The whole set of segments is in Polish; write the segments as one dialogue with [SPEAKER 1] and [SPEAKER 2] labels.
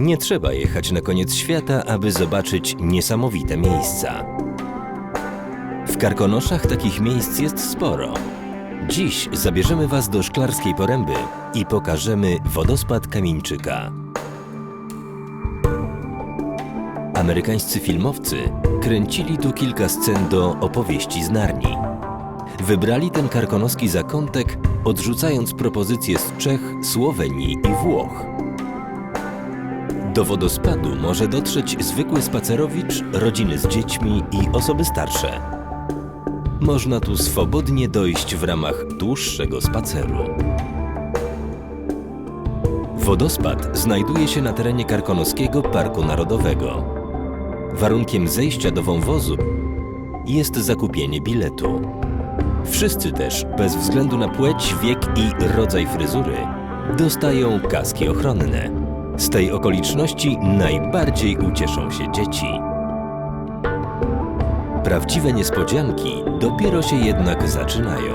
[SPEAKER 1] Nie trzeba jechać na koniec świata, aby zobaczyć niesamowite miejsca. W Karkonoszach takich miejsc jest sporo. Dziś zabierzemy Was do Szklarskiej Poręby i pokażemy wodospad Kamieńczyka. Amerykańscy filmowcy kręcili tu kilka scen do opowieści z Narni. Wybrali ten karkonoski zakątek, odrzucając propozycje z Czech, Słowenii i Włoch. Do wodospadu może dotrzeć zwykły spacerowicz, rodziny z dziećmi i osoby starsze. Można tu swobodnie dojść w ramach dłuższego spaceru. Wodospad znajduje się na terenie Karkonoskiego Parku Narodowego. Warunkiem zejścia do wąwozu jest zakupienie biletu. Wszyscy też, bez względu na płeć, wiek i rodzaj fryzury, dostają kaski ochronne. Z tej okoliczności najbardziej ucieszą się dzieci. Prawdziwe niespodzianki dopiero się jednak zaczynają.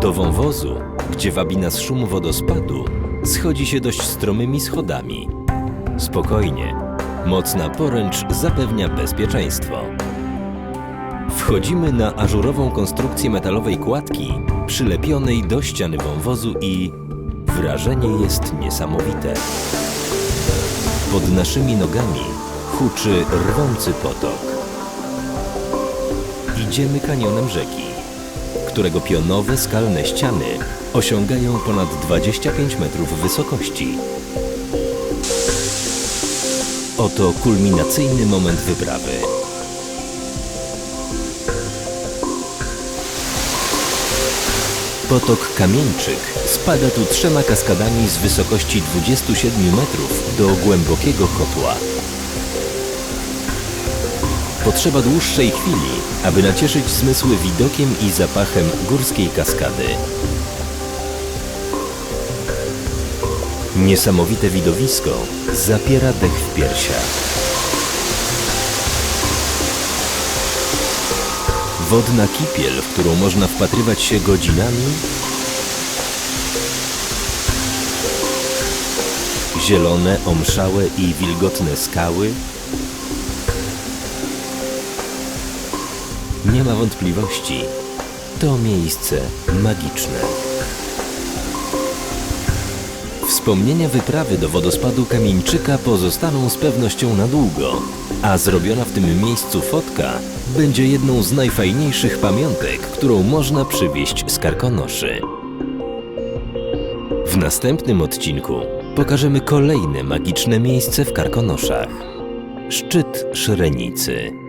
[SPEAKER 1] Do wąwozu, gdzie wabi nas szum wodospadu, schodzi się dość stromymi schodami. Spokojnie, mocna poręcz zapewnia bezpieczeństwo. Wchodzimy na ażurową konstrukcję metalowej kładki przylepionej do ściany wąwozu i wrażenie jest niesamowite. Pod naszymi nogami huczy rwący potok. Idziemy kanionem rzeki, którego pionowe skalne ściany osiągają ponad 25 metrów wysokości. Oto kulminacyjny moment wyprawy. Potok Kamieńczyk spada tu trzema kaskadami z wysokości 27 metrów do głębokiego kotła. Potrzeba dłuższej chwili, aby nacieszyć zmysły widokiem i zapachem górskiej kaskady. Niesamowite widowisko zapiera dech w piersiach. Wodna kipiel, w którą można wpatrywać się godzinami. Zielone, omszałe i wilgotne skały. Nie ma wątpliwości, to miejsce magiczne. Wspomnienia wyprawy do wodospadu Kamieńczyka pozostaną z pewnością na długo, a zrobiona w tym miejscu fotka będzie jedną z najfajniejszych pamiątek, którą można przywieźć z Karkonoszy. W następnym odcinku pokażemy kolejne magiczne miejsce w Karkonoszach. Szczyt Szrenicy.